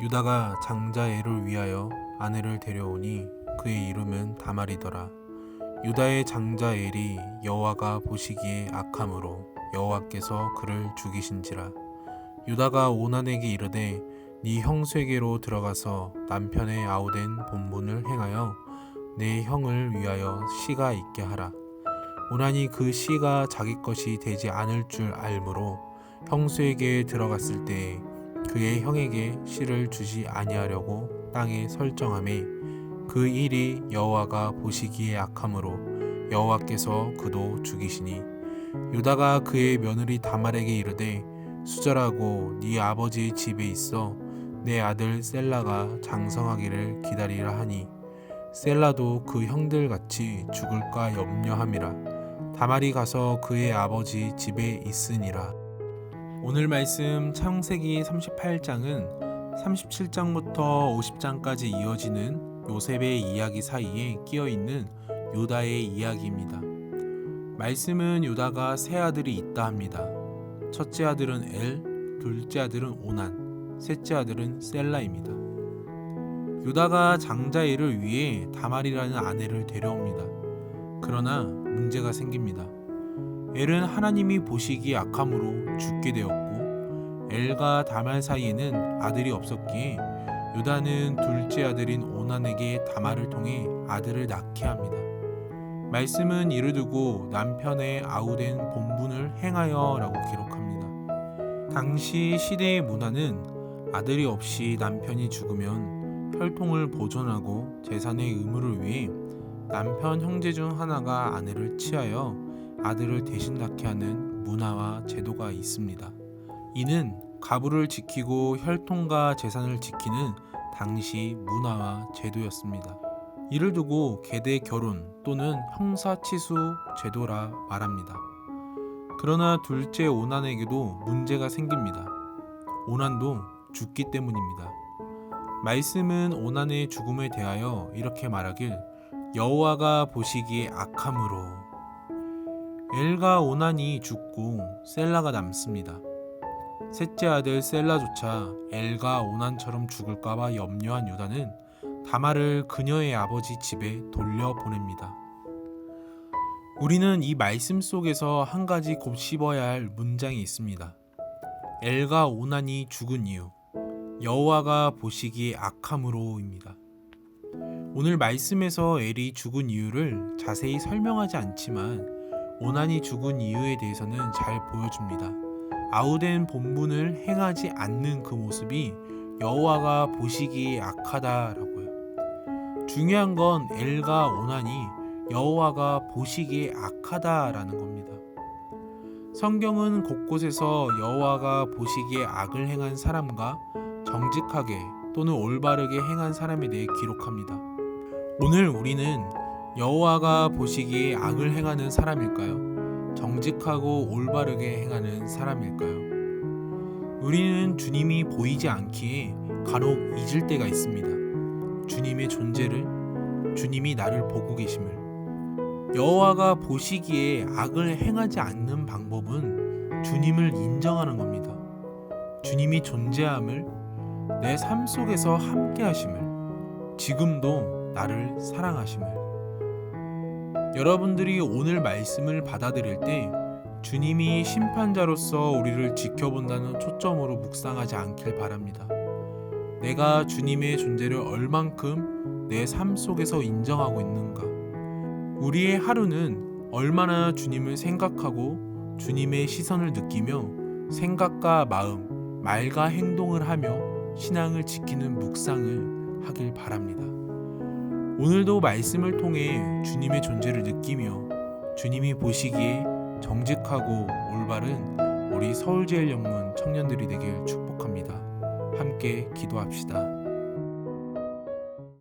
유다가 장자 엘을 위하여 아내를 데려오니 그의 이름은 다말이더라. 유다의 장자 엘이 여호와가 보시기에 악함으로 여호와께서 그를 죽이신지라. 유다가 오난에게 이르되 네 형수에게로 들어가서 남편의 아우된 본분을 행하여 내 형을 위하여 씨가 있게 하라. 오난이 그 씨가 자기 것이 되지 않을 줄 알므로 형수에게 들어갔을 때에 그의 형에게 씨를 주지 아니하려고 땅에 설정함에 그 일이 여호와가 보시기에 악함으로 여호와께서 그도 죽이시니 유다가 그의 며느리 다말에게 이르되 수절하고 네 아버지 집에 있어 내 아들 셀라가 장성하기를 기다리라 하니 셀라도 그 형들 같이 죽을까 염려함이라. 다말이 가서 그의 아버지 집에 있으니라 오늘 말씀 창세기 38장은 37장부터 50장까지 이어지는 요셉의 이야기 사이에 끼어 있는 요다의 이야기입니다. 말씀은 요다가 세 아들이 있다 합니다. 첫째 아들은 엘, 둘째 아들은 오난, 셋째 아들은 셀라입니다. 요다가 장자엘을 위해 다말이라는 아내를 데려옵니다. 그러나 문제가 생깁니다. 엘은 하나님이 보시기에 악함으로 죽게 되었고 엘과 다말 사이에는 아들이 없었기에 요다는 둘째 아들인 오난에게 다말을 통해 아들을 낳게 합니다. 말씀은 이를 두고 남편의 아우된 본분을 행하여라고 기록합니다. 당시 시대의 문화는 아들이 없이 남편이 죽으면 혈통을 보존하고 재산의 의무를 위해 남편 형제 중 하나가 아내를 취하여 아들을 대신 낳게 하는 문화와 제도가 있습니다. 이는 가부를 지키고 혈통과 재산을 지키는 당시 문화와 제도였습니다. 이를 두고 계대 결혼 또는 형사치수 제도라 말합니다. 그러나 둘째 오난에게도 문제가 생깁니다. 오난도 죽기 때문입니다. 말씀은 오난의 죽음에 대하여 이렇게 말하길 여호와가 보시기에 악함으로 엘과 오난이 죽고 셀라가 남습니다. 셋째 아들 셀라조차 엘과 오난처럼 죽을까봐 염려한 유다는 다말을 그녀의 아버지 집에 돌려보냅니다. 우리는 이 말씀 속에서 한 가지 곱씹어야 할 문장이 있습니다. 엘과 오난이 죽은 이유, 여호와가 보시기에 악함으로입니다. 오늘 말씀에서 엘이 죽은 이유를 자세히 설명하지 않지만 오난이 죽은 이유에 대해서는 잘 보여줍니다. 아우된 본분을 행하지 않는 그 모습이 여호와가 보시기에 악하다라고요. 중요한 건 엘과 오난이 여호와가 보시기에 악하다라는 겁니다. 성경은 곳곳에서 여호와가 보시기에 악을 행한 사람과 정직하게 또는 올바르게 행한 사람에 대해 기록합니다. 오늘 우리는 여호와가 보시기에 악을 행하는 사람일까요? 정직하고 올바르게 행하는 사람일까요? 우리는 주님이 보이지 않기에 간혹 잊을 때가 있습니다. 주님의 존재를, 주님이 나를 보고 계심을. 여호와가 보시기에 악을 행하지 않는 방법은 주님을 인정하는 겁니다. 주님이 존재함을 내 삶 속에서 함께 하심을 지금도 나를 사랑하심을 여러분들이 오늘 말씀을 받아들일 때 주님이 심판자로서 우리를 지켜본다는 초점으로 묵상하지 않길 바랍니다. 내가 주님의 존재를 얼만큼 내 삶 속에서 인정하고 있는가? 우리의 하루는 얼마나 주님을 생각하고 주님의 시선을 느끼며 생각과 마음, 말과 행동을 하며 신앙을 지키는 묵상을 하길 바랍니다. 오늘도 말씀을 통해 주님의 존재를 느끼며 주님이 보시기에 정직하고 올바른 우리 서울제일영문 청년들이 되길 축복합니다. 함께 기도합시다.